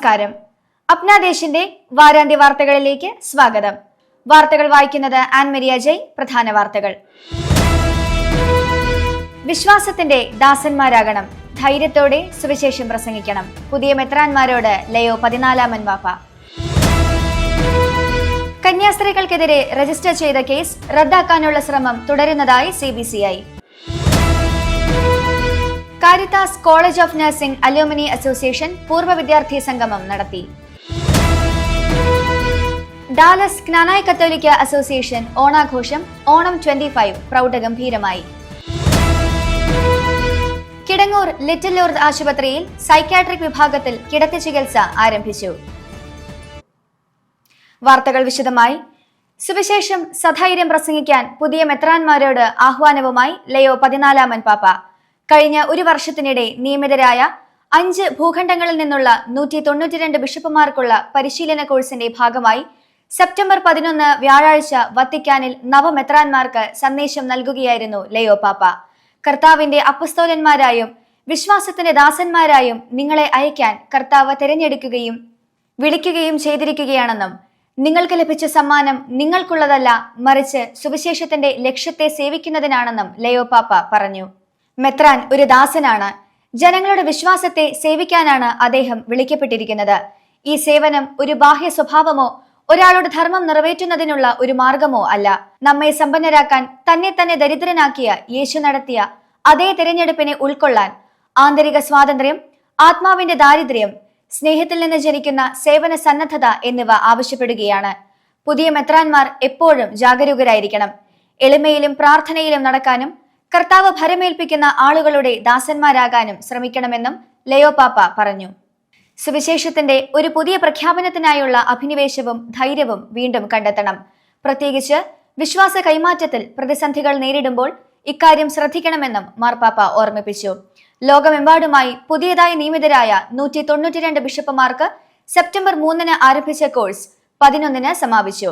നമസ്കാരം. അപ്നാദേശിന്റെ വാരാന്ത്യ വാർത്തകളിലേക്ക് സ്വാഗതം. വാർത്തകൾ വായിക്കുന്നത് ആൻമരിയ ജയ് പ്രധാന വാർത്തകൾ. വിശ്വാസത്തിന്റെ ദാസന്മാരാകണം. ധൈര്യത്തോടെ സുവിശേഷം പ്രസംഗിക്കണം. പുതിയ മെത്രാന്മാരോട് ലയോ പതിനാലാമൻ വാപ്പ കന്യാസ്ത്രീകൾക്കെതിരെ രജിസ്റ്റർ ചെയ്ത കേസ് റദ്ദാക്കാനുള്ള ശ്രമം തുടരുന്നതായി C Caritas college of nursing alumni association പൂർവ വിദ്യാർത്ഥി സംഗമം നടത്തി. ഡാലസ് ക്നാനായ കത്തോലിക്ക അസോസിയേഷൻ ഓണാഘോഷം ഓണം ട്വന്റി ഫൈവ് പ്രൗഢഗംഭീരമായി. കിടങ്ങൂർ ലിറ്റിൽ ലോർഡ് ആശുപത്രിയിൽ സൈക്യാട്രിക് വിഭാഗത്തിൽ കിടത്തി ചികിത്സ ആരംഭിച്ചു. വാർത്തകൾ വിശദമായി. സുവിശേഷം സധൈര്യം പ്രസംഗിക്കാൻ പുതിയ മെത്രാൻമാരോട് ആഹ്വാനവുമായി ലയോ പതിനാലാമൻ പാപ്പ. കഴിഞ്ഞ ഒരു വർഷത്തിനിടെ നിയമിതരായ അഞ്ച് ഭൂഖണ്ഡങ്ങളിൽ നിന്നുള്ള നൂറ്റി തൊണ്ണൂറ്റിരണ്ട് ബിഷപ്പുമാർക്കുള്ള പരിശീലന കോഴ്സിന്റെ ഭാഗമായി സെപ്റ്റംബർ പതിനൊന്ന് വ്യാഴാഴ്ച വത്തിക്കാനിൽ നവമെത്രാന്മാർക്ക് സന്ദേശം നൽകുകയായിരുന്നു ലയോ പാപ്പ. കർത്താവിന്റെ അപ്പസ്തോലന്മാരായും വിശ്വാസത്തിന്റെ ദാസന്മാരായും നിങ്ങളെ അയക്കാൻ കർത്താവ് തിരഞ്ഞെടുക്കുകയും വിളിക്കുകയും ചെയ്തിരിക്കുകയാണെന്നും നിങ്ങൾക്ക് ലഭിച്ച സമ്മാനം നിങ്ങൾക്കുള്ളതല്ല മറിച്ച് സുവിശേഷത്തിന്റെ ലക്ഷ്യത്തെ സേവിക്കുന്നതിനാണെന്നും ലയോ പാപ്പ പറഞ്ഞു. മെത്രാൻ ഒരു ദാസനാണ്. ജനങ്ങളുടെ വിശ്വാസത്തെ സേവിക്കാനാണ് അദ്ദേഹം വിളിക്കപ്പെട്ടിരിക്കുന്നത്. ഈ സേവനം ഒരു ബാഹ്യ സ്വഭാവമോ ഒരാളുടെ ധർമ്മം നിറവേറ്റുന്നതിനുള്ള ഒരു മാർഗമോ അല്ല. നമ്മെ സമ്പന്നരാക്കാൻ തന്നെ തന്നെ ദരിദ്രനാക്കിയ യേശു നടത്തിയ അതേ തിരഞ്ഞെടുപ്പിനെ ഉൾക്കൊള്ളാൻ ആന്തരിക സ്വാതന്ത്ര്യം ആത്മാവിന്റെ ദാരിദ്ര്യം സ്നേഹത്തിൽ നിന്ന് ജനിക്കുന്ന സേവന സന്നദ്ധത എന്നിവ ആവശ്യപ്പെടുകയാണ്. പുതിയ മെത്രാന്മാർ എപ്പോഴും ജാഗരൂകരായിരിക്കണം. എളിമയിലും പ്രാർത്ഥനയിലും നടക്കാനും കർത്താവ് ഭരമേൽപ്പിക്കുന്ന ആളുകളുടെ ദാസന്മാരാകാനും ശ്രമിക്കണമെന്നും ലയോ പാപ്പ പറഞ്ഞു. സുവിശേഷത്തിന്റെ ഒരു പുതിയ പ്രഖ്യാപനത്തിനായുള്ള അഭിനിവേശവും ധൈര്യവും വീണ്ടും കണ്ടെത്തണം. പ്രത്യേകിച്ച് വിശ്വാസ കൈമാറ്റത്തിൽ പ്രതിസന്ധികൾ നേരിടുമ്പോൾ ഇക്കാര്യം ശ്രദ്ധിക്കണമെന്നും മാർപ്പാപ്പ ഓർമ്മിപ്പിച്ചു. ലോകമെമ്പാടുമായി പുതിയതായി നിയമിതരായ നൂറ്റി തൊണ്ണൂറ്റിരണ്ട് ബിഷപ്പുമാർക്ക് സെപ്റ്റംബർ മൂന്നിന് ആരംഭിച്ച കോഴ്സ് പതിനൊന്നിന് സമാപിച്ചു.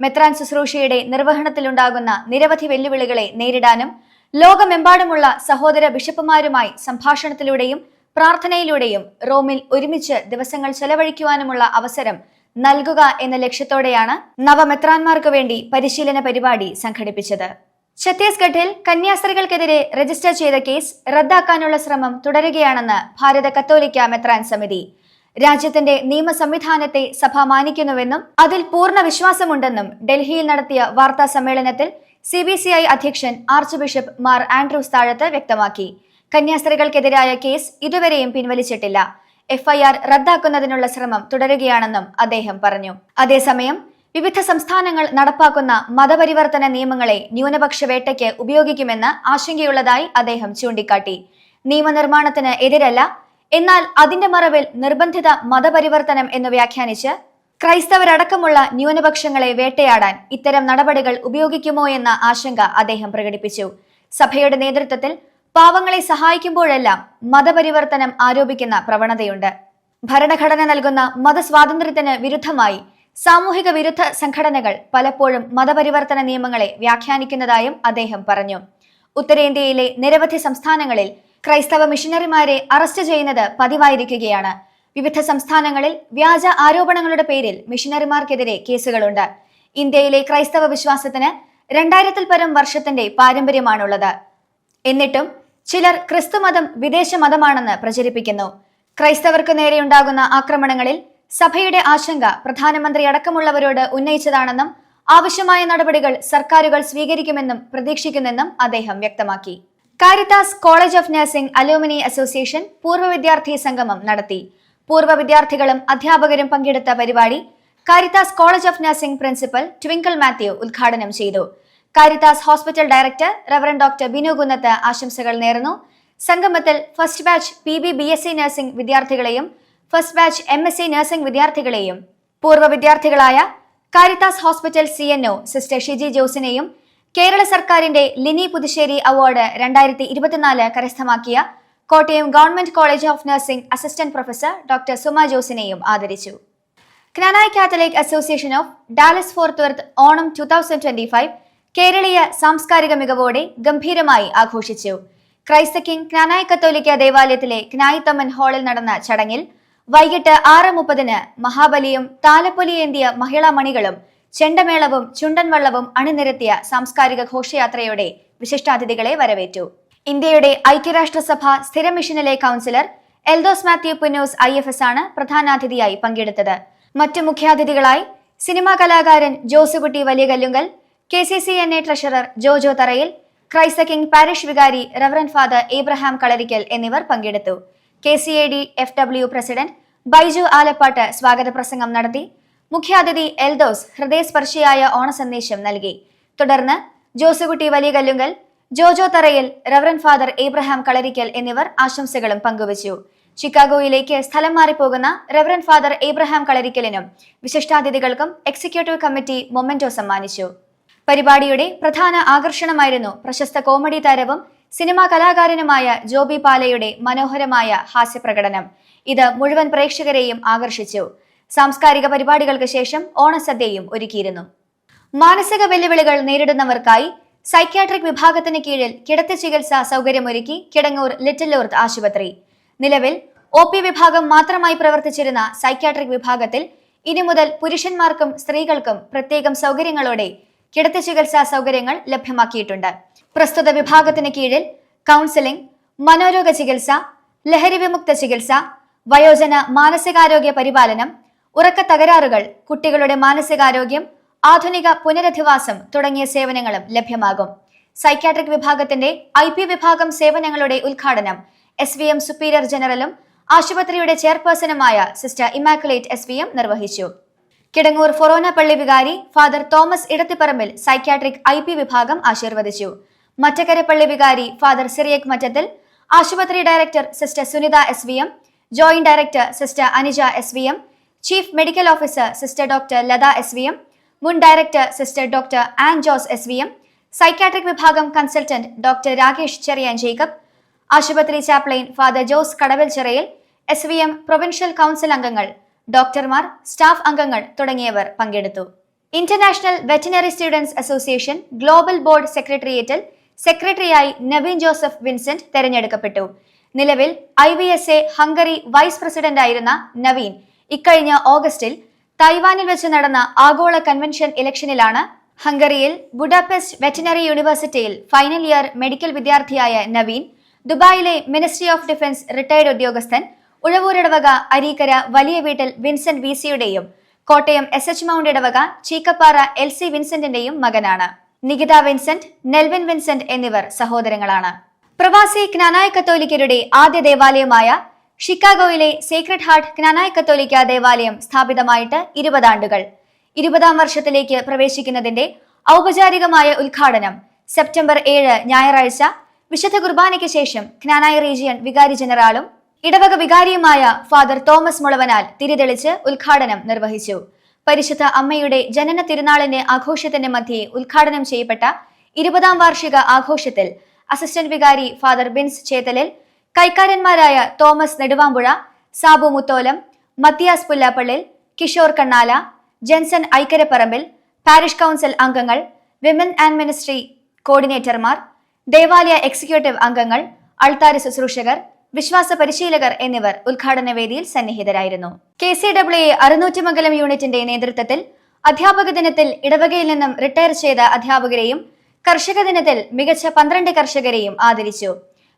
മെത്രാൻ ശുശ്രൂഷയുടെ നിർവഹണത്തിലുണ്ടാകുന്ന നിരവധി വെല്ലുവിളികളെ നേരിടാനും ലോകമെമ്പാടുമുള്ള സഹോദര ബിഷപ്പുമാരുമായി സംഭാഷണത്തിലൂടെയും പ്രാർത്ഥനയിലൂടെയും റോമിൽ ഒരുമിച്ച് ദിവസങ്ങൾ ചെലവഴിക്കുവാനുമുള്ള അവസരം നൽകുക എന്ന ലക്ഷ്യത്തോടെയാണ് നവമെത്രാന്മാർക്ക് വേണ്ടി പരിശീലന പരിപാടി സംഘടിപ്പിച്ചത്. ഛത്തീസ്ഗഡിൽ കന്യാസ്ത്രീകൾക്കെതിരെ രജിസ്റ്റർ ചെയ്ത കേസ് റദ്ദാക്കാനുള്ള ശ്രമം തുടരുകയാണെന്ന് ഭാരത കത്തോലിക്ക മെത്രാൻ സമിതി. രാജ്യത്തിന്റെ നിയമ സംവിധാനത്തെ സഭ മാനിക്കുന്നുവെന്നും അതിൽ പൂർണ വിശ്വാസമുണ്ടെന്നും ഡൽഹിയിൽ നടത്തിയ വാർത്താ സമ്മേളനത്തിൽ സി ബി സി ഐ അധ്യക്ഷൻ archbishop Mar Andrews Thazhath വ്യക്തമാക്കി. കന്യാസ്ത്രീകൾക്കെതിരായ കേസ് ഇതുവരെയും പിൻവലിച്ചിട്ടില്ല. എഫ്ഐആർ റദ്ദാക്കുന്നതിനുള്ള ശ്രമം തുടരുകയാണെന്നും അദ്ദേഹം പറഞ്ഞു. അതേസമയം വിവിധ സംസ്ഥാനങ്ങൾ നടപ്പാക്കുന്ന മതപരിവർത്തന നിയമങ്ങളെ ന്യൂനപക്ഷ വേട്ടയ്ക്ക് ഉപയോഗിക്കുമെന്ന് ആശങ്കയുള്ളതായി അദ്ദേഹം ചൂണ്ടിക്കാട്ടി. നിയമനിർമ്മാണത്തിന് എതിരല്ല എന്നാൽ അതിന്റെ മറവിൽ നിർബന്ധിത മതപരിവർത്തനം എന്ന് വ്യാഖ്യാനിച്ച് ക്രൈസ്തവരടക്കമുള്ള ന്യൂനപക്ഷങ്ങളെ വേട്ടയാടാൻ ഇത്തരം നടപടികൾ ഉപയോഗിക്കുമോ എന്ന ആശങ്ക അദ്ദേഹം പ്രകടിപ്പിച്ചു. സഭയുടെ നേതൃത്വത്തിൽ പാവങ്ങളെ സഹായിക്കുമ്പോഴെല്ലാം മതപരിവർത്തനം ആരോപിക്കുന്ന പ്രവണതയുണ്ട്. ഭരണഘടന നൽകുന്ന മതസ്വാതന്ത്ര്യത്തിന് വിരുദ്ധമായി സാമൂഹിക വിരുദ്ധ സംഘടനകൾ പലപ്പോഴും മതപരിവർത്തന നിയമങ്ങളെ വ്യാഖ്യാനിക്കുന്നതായും അദ്ദേഹം പറഞ്ഞു. ഉത്തരേന്ത്യയിലെ നിരവധി സംസ്ഥാനങ്ങളിൽ ക്രൈസ്തവ മിഷനറിമാരെ അറസ്റ്റ് ചെയ്യുന്നത് പതിവായിരിക്കുകയാണ്. വിവിധ സംസ്ഥാനങ്ങളിൽ വ്യാജ ആരോപണങ്ങളുടെ പേരിൽ മിഷനറിമാർക്കെതിരെ കേസുകളുണ്ട്. ഇന്ത്യയിലെ ക്രൈസ്തവ വിശ്വാസത്തിന് രണ്ടായിരത്തിൽ പരം വർഷത്തിന്റെ പാരമ്പര്യമാണുള്ളത്. എന്നിട്ടും ചിലർ ക്രിസ്തുമതം വിദേശ മതമാണെന്ന് പ്രചരിപ്പിക്കുന്നു. ക്രൈസ്തവർക്ക് നേരെയുണ്ടാകുന്ന ആക്രമണങ്ങളിൽ സഭയുടെ ആശങ്ക പ്രധാനമന്ത്രി അടക്കമുള്ളവരോട് ഉന്നയിച്ചതാണെന്നും ആവശ്യമായ നടപടികൾ സർക്കാരുകൾ സ്വീകരിക്കുമെന്നും പ്രതീക്ഷിക്കുന്നെന്നും അദ്ദേഹം വ്യക്തമാക്കി. Caritas college of nursing alumni association പൂർവ വിദ്യാർത്ഥി സംഗമം നടത്തി. പൂർവ വിദ്യാർത്ഥികളും അധ്യാപകരും പങ്കെടുത്ത പരിപാടി Caritas college of nursing principal Twinkle Mathew ഉദ്ഘാടനം ചെയ്തു. Caritas hospital director reverend doctor Binu Kunnath ആശംസകൾ നേർന്നു. സംഗമത്തിൽ first batch P B B S C nursing വിദ്യാർത്ഥികളെയും first batch M S C nursing വിദ്യാർത്ഥികളെയും പൂർവ വിദ്യാർത്ഥികളായ Caritas hospital C N O sister Shiji ജോസിനെയും Kerala സർക്കാരിന്റെ Lini Puthussery award രണ്ടായിരത്തി ഇരുപത്തിനാല് കരസ്ഥമാക്കിയ Kottayam government college of nursing assistant professor doctor Suma ജോസിനെയും ആദരിച്ചു. Knanaya Catholic association of Dallas Fort Worth Onam two thousand twenty five കേരളീയ സാംസ്കാരിക മികവോടെ ഗംഭീരമായി ആഘോഷിച്ചു. ക്രൈസ്ത കിങ് ക്നാനായ് കത്തോലിക്ക ദേവാലയത്തിലെ ക്നായിത്തമ്മൻ ഹാളിൽ നടന്ന ചടങ്ങിൽ വൈകിട്ട് ആറ് മുപ്പതിന് മഹാബലിയും താലപ്പൊലിയേന്തിയ മഹിളാ മണികളും ചെണ്ടമേളവും ചുണ്ടൻവള്ളവും അണിനിരത്തിയ സാംസ്കാരിക ഘോഷയാത്രയോടെ വിശിഷ്ടാതിഥികളെ വരവേറ്റു. ഇന്ത്യയുടെ ഐക്യരാഷ്ട്രസഭ സ്ഥിര മിഷനിലെ councillor Eldhose Mathew Punnoose I F S ആണ് പ്രധാനാതിഥിയായി പങ്കെടുത്തത്. മറ്റു മുഖ്യാതിഥികളായി സിനിമാ കലാകാരൻ Josekutty Valiyakallunkal K C C N A treasurer Jojo Tharayil Christ king parish വികാരി റവറൻ ഫാദർ ഏബ്രഹാം കളരിക്കൽ എന്നിവർ പങ്കെടുത്തു. K C A D F W president Baiju Alappatt സ്വാഗത പ്രസംഗം നടത്തി. മുഖ്യാതിഥി എൽദോസ് ഹൃദയസ്പർശിയായ ഓണസന്ദേശം നൽകി. തുടർന്ന് ജോസുകുട്ടി വലിയകല്ലുങ്കൽ ജോജോ തറയിൽ റവറൻ ഫാദർ ഏബ്രഹാം കളരിക്കൽ എന്നിവർ ആശംസകളും പങ്കുവച്ചു. ചിക്കാഗോയിലേക്ക് സ്ഥലം മാറിപ്പോകുന്ന റവറൻ ഫാദർ ഏബ്രഹാം കളരിക്കലിനും വിശിഷ്ടാതിഥികൾക്കും എക്സിക്യൂട്ടീവ് കമ്മിറ്റി മൊമെന്റോ സമ്മാനിച്ചു. പരിപാടിയുടെ പ്രധാന ആകർഷണമായിരുന്നു പ്രശസ്ത കോമഡി താരവും സിനിമാ കലാകാരനുമായ ജോബി പാലയുടെ മനോഹരമായ ഹാസ്യപ്രകടനം. ഇത് മുഴുവൻ പ്രേക്ഷകരെയും ആകർഷിച്ചു. സാംസ്കാരിക പരിപാടികൾക്ക് ശേഷം ഓണസദ്യയും ഒരുക്കിയിരുന്നു. മാനസിക വെല്ലുവിളികൾ നേരിടുന്നവർക്കായി സൈക്യാട്രിക് വിഭാഗത്തിന് കീഴിൽ കിടത്തി ചികിത്സാ സൗകര്യമൊരുക്കി കിടങ്ങൂർ ലിറ്റിൽ ലോർത്ത് ആശുപത്രി. നിലവിൽ ഒ പി വിഭാഗം മാത്രമായി പ്രവർത്തിച്ചിരുന്ന സൈക്യാട്രിക് വിഭാഗത്തിൽ ഇനി മുതൽ പുരുഷന്മാർക്കും സ്ത്രീകൾക്കും പ്രത്യേകം സൗകര്യങ്ങളോടെ കിടത്തി ചികിത്സാ സൗകര്യങ്ങൾ ലഭ്യമാക്കിയിട്ടുണ്ട്. പ്രസ്തുത വിഭാഗത്തിന് കീഴിൽ കൗൺസിലിംഗ് മനോരോഗ ചികിത്സ ലഹരി വിമുക്ത ചികിത്സ വയോജന മാനസികാരോഗ്യ പരിപാലനം ഉറക്ക തകരാറുകൾ കുട്ടികളുടെ മാനസികാരോഗ്യം ആധുനിക പുനരധിവാസം തുടങ്ങിയ സേവനങ്ങളും ലഭ്യമാകും. സൈക്യാട്രിക് വിഭാഗത്തിന്റെ ഐ പി വിഭാഗം സേവനങ്ങളുടെ ഉദ്ഘാടനം എസ് വി എം സുപ്പീരിയർ ജനറലും ആശുപത്രിയുടെ ചെയർപേഴ്സണുമായ sister immaculate S V M നിർവഹിച്ചു. കിടങ്ങൂർ ഫൊറോന പള്ളി വികാരി father Thomas Edathiparambil psychiatric I P വിഭാഗം ആശീർവദിച്ചു. മറ്റക്കര പള്ളി വികാരി ഫാദർ സിറിയക് മറ്റത്തിൽ ആശുപത്രി director sister Sunitha S V M joint director sister Anija S V M chief medical officer sister doctor Latha S V M മുൻ director sister doctor Ann Jose S V M psychiatric വിഭാഗം consultant doctor Rakesh Cherian Jacob ആശുപത്രി chaplain father Jose Kadavalchirayil S V M provincial council അംഗങ്ങൾ ഡോക്ടർമാർ staff അംഗങ്ങൾ തുടങ്ങിയവർ പങ്കെടുത്തു. International veterinary students association global board സെക്രട്ടേറിയറ്റിൽ സെക്രട്ടറിയായി നവീൻ ജോസഫ് വിൻസെന്റ് തെരഞ്ഞെടുക്കപ്പെട്ടു. നിലവിൽ ഐ ഹംഗറി വൈസ് പ്രസിഡന്റായിരുന്ന നവീൻ ഇക്കഴിഞ്ഞ ഓഗസ്റ്റിൽ തൈവാനിൽ വെച്ച് നടന്ന ആഗോള കൺവെൻഷൻ ഇലക്ഷനിലാണ് ഹംഗറിയിൽ ബുഡാപെസ്റ്റ് വെറ്റിനറി യൂണിവേഴ്സിറ്റിയിൽ ഫൈനൽ ഇയർ മെഡിക്കൽ വിദ്യാർത്ഥിയായ നവീൻ ദുബായിലെ മിനിസ്ട്രി ഓഫ് ഡിഫൻസ് റിട്ടയർഡ് ഉദ്യോഗസ്ഥൻ ഉഴവൂരിടവക അരീക്കര വലിയ വീട്ടിൽ വിൻസെന്റ് വി സിയുടെയും കോട്ടയം എസ് എച്ച് മൗണ്ട് ഇടവക ചീക്കപ്പാറ എൽ സി വിൻസെന്റിന്റെയും മകനാണ്. നികിത വിൻസെന്റ് നെൽവിൻ വിൻസെന്റ് എന്നിവർ സഹോദരങ്ങളാണ്. പ്രവാസി ജ്ഞാനായ കത്തോലിക്കരുടെ ആദ്യ ദേവാലയമായ ഷിക്കാഗോയിലെ സേക്രഡ് ഹാർട്ട് ജ്ഞാനായ കത്തോലിക്ക ദേവാലയം സ്ഥാപിതമായിട്ട് ഇരുപതാണ്ടുകൾ ഇരുപതാം വർഷത്തിലേക്ക് പ്രവേശിക്കുന്നതിന്റെ ഔപചാരികമായ ഉദ്ഘാടനം സെപ്റ്റംബർ ഏഴ് ഞായറാഴ്ച. വിശുദ്ധ കുർബാനയ്ക്ക് ശേഷം ജ്ഞാനായ റീജിയൻ വികാരി ജനറാളും ഇടവക വികാരിയുമായ ഫാദർ തോമസ് മുളവനാൽ തിരിതെളിച്ച് ഉദ്ഘാടനം നിർവഹിച്ചു. പരിശുദ്ധ അമ്മയുടെ ജനന തിരുനാളിന്റെ ആഘോഷത്തിന്റെ മധ്യേ ഉദ്ഘാടനം ചെയ്യപ്പെട്ട ഇരുപതാം വാർഷിക ആഘോഷത്തിൽ അസിസ്റ്റന്റ് വികാരി ഫാദർ ബിൻസ് ചേതലിൽ കൈക്കാരന്മാരായ Thomas Neduvampuzha Sabu Mutholam മത്തിയാസ് Pullappallil Kishore Kannala Jenson Aikkaraparambil parish council അംഗങ്ങൾ വിമൻ ആൻഡ് മിനിസ്ട്രി കോർഡിനേറ്റർമാർ ദേവാലയ എക്സിക്യൂട്ടീവ് അംഗങ്ങൾ അൾത്താര ശുശ്രൂഷകർ വിശ്വാസ പരിശീലകർ എന്നിവർ ഉദ്ഘാടന വേദിയിൽ സന്നിഹിതരായിരുന്നു. കെ സി ഡബ്ല്യു അറുന്നൂറ്റിമംഗലം യൂണിറ്റിന്റെ നേതൃത്വത്തിൽ അധ്യാപക ദിനത്തിൽ ഇടവകയിൽ നിന്നും റിട്ടയർ ചെയ്ത അധ്യാപകരെയും കർഷക ദിനത്തിൽ മികച്ച പന്ത്രണ്ട് കർഷകരെയും ആദരിച്ചു.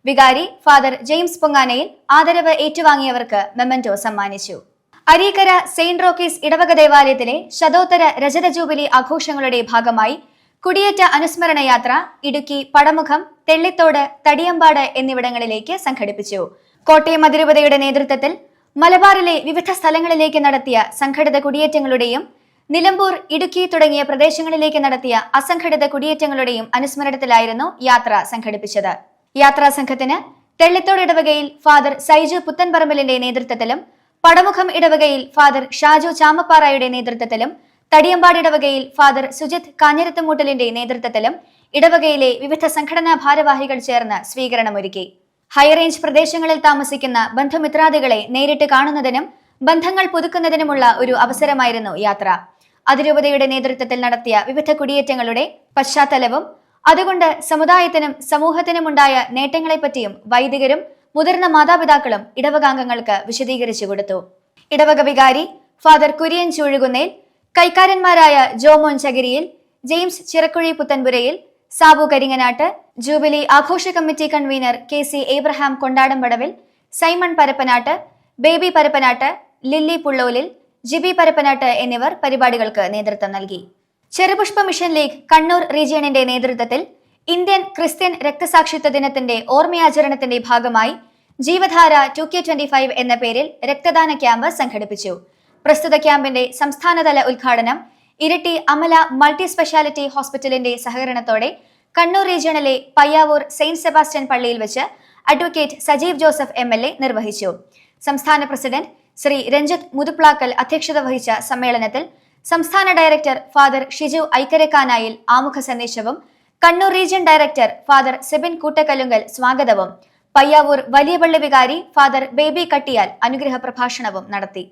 വികാരി ഫാദർ ജെയിംസ് പൊങ്ങാനയിൽ ആദരവ് ഏറ്റുവാങ്ങിയവർക്ക് മെമന്റോ സമ്മാനിച്ചു. അരീക്കര സെയിന്റ് റോക്കീസ് ഇടവക ദേവാലയത്തിലെ ശതോത്തര രജത ജൂബിലി ആഘോഷങ്ങളുടെ ഭാഗമായി കുടിയേറ്റ അനുസ്മരണ യാത്ര ഇടുക്കി പടമുഖം തെള്ളിത്തോട് തടിയമ്പാട് എന്നിവിടങ്ങളിലേക്ക് സംഘടിപ്പിച്ചു. കോട്ടയം അതിരൂപതയുടെ നേതൃത്വത്തിൽ മലബാറിലെ വിവിധ സ്ഥലങ്ങളിലേക്ക് നടത്തിയ സംഘടിത കുടിയേറ്റങ്ങളുടെയും നിലമ്പൂർ ഇടുക്കി തുടങ്ങിയ പ്രദേശങ്ങളിലേക്ക് നടത്തിയ അസംഘടിത കുടിയേറ്റങ്ങളുടെയും അനുസ്മരണത്തിലായിരുന്നു യാത്ര സംഘടിപ്പിച്ചത്. യാത്രാ സംഘത്തിന് തെള്ളിത്തോട് ഇടവകയിൽ ഫാദർ സൈജു പുത്തൻപറമ്പലിന്റെ നേതൃത്വത്തിലും പടമുഖം ഇടവകയിൽ ഫാദർ ഷാജു ചാമപ്പാറയുടെ നേതൃത്വത്തിലും തടിയമ്പാട് ഇടവകയിൽ ഫാദർ സുജിത് കാഞ്ഞിരത്തുമൂട്ടലിന്റെ നേതൃത്വത്തിലും ഇടവകയിലെ വിവിധ സംഘടനാ ഭാരവാഹികൾ ചേർന്ന് സ്വീകരണമൊരുക്കി. ഹൈറേഞ്ച് പ്രദേശങ്ങളിൽ താമസിക്കുന്ന ബന്ധുമിത്രാദികളെ നേരിട്ട് കാണുന്നതിനും ബന്ധങ്ങൾ പുതുക്കുന്നതിനുമുള്ള ഒരു അവസരമായിരുന്നു യാത്ര. അതിരൂപതയുടെ നേതൃത്വത്തിൽ നടത്തിയ വിവിധ കുടിയേറ്റങ്ങളുടെ പശ്ചാത്തലവും അതുകൊണ്ട് സമുദായത്തിനും സമൂഹത്തിനുമുണ്ടായ നേട്ടങ്ങളെപ്പറ്റിയും വൈദികരും മുതിർന്ന മാതാപിതാക്കളും ഇടവകാംഗങ്ങൾക്ക് വിശദീകരിച്ചു കൊടുത്തു. ഇടവക വികാരി ഫാദർ കുര്യൻ ചൂഴുകുന്നേൽ കൈക്കാരന്മാരായ ജോമോൻ ചകിരിയിൽ ജെയിംസ് ചിറക്കുഴി പുത്തൻപുരയിൽ സാബു കരിങ്ങനാട്ട് ജൂബിലി ആഘോഷ committee convener K C Abraham Kondadampadavil Simon Parappanattu Baby Parappanattu Lilly Pullolil Jibi Parappanattu എന്നിവർ പരിപാടികൾക്ക് നേതൃത്വം നൽകി. ചെറുപുഷ്പ മിഷൻ ലീഗ് കണ്ണൂർ റീജിയണിന്റെ നേതൃത്വത്തിൽ ഇന്ത്യൻ ക്രിസ്ത്യൻ രക്തസാക്ഷിത്വ ദിനത്തിന്റെ ഓർമ്മയാചരണത്തിന്റെ ഭാഗമായി Jeevadhara two K twenty five എന്ന പേരിൽ രക്തദാന ക്യാമ്പ് സംഘടിപ്പിച്ചു. പ്രസ്തുത ക്യാമ്പിന്റെ സംസ്ഥാനതല ഉദ്ഘാടനം ഇരട്ടി അമല മൾട്ടി സ്പെഷ്യാലിറ്റി ഹോസ്പിറ്റലിന്റെ സഹകരണത്തോടെ കണ്ണൂർ റീജിയണിലെ പയ്യാവൂർ സെയിന്റ് സെബാസ്റ്റ്യൻ പള്ളിയിൽ വെച്ച് അഡ്വക്കേറ്റ് സജീവ് ജോസഫ് എം നിർവഹിച്ചു. സംസ്ഥാന പ്രസിഡന്റ് ശ്രീ രഞ്ജിത്ത് മുതുപ്ലാക്കൽ അധ്യക്ഷത വഹിച്ച സമ്മേളനത്തിൽ സംസ്ഥാന ഡയറക്ടർ ഫാദർ ഷിജു ഐക്കരക്കാനായിൽ ആമുഖ സന്ദേശവും Kannur region director father Sebin Koottakkallunkal സ്വാഗതവും പയ്യാവൂർ വലിയ പള്ളി വികാരി ഫാദർ ബേബി കട്ടിയാൽ അനുഗ്രഹ പ്രഭാഷണവും നടത്തി.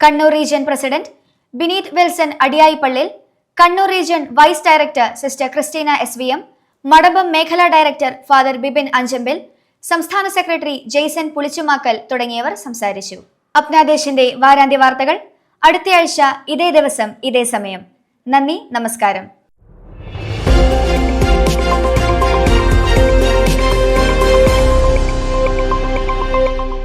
Kannur region president Bineeth Wilson Adiyayippallil Kannur region vice director sister Christina S V M Madambam മേഖലാ ഡയറക്ടർ ഫാദർ ബിബിൻ അഞ്ചമ്പിൽ സംസ്ഥാന സെക്രട്ടറി ജെയ്സൺ പുളിച്ചുമാക്കൽ തുടങ്ങിയവർ സംസാരിച്ചു. അപ്നാദേശിന്റെ വാരാന്ത്യ വാർത്തകൾ അടുത്തയാഴ്ച ഇതേ ദിവസം ഇതേ സമയം. നന്ദി നമസ്കാരം.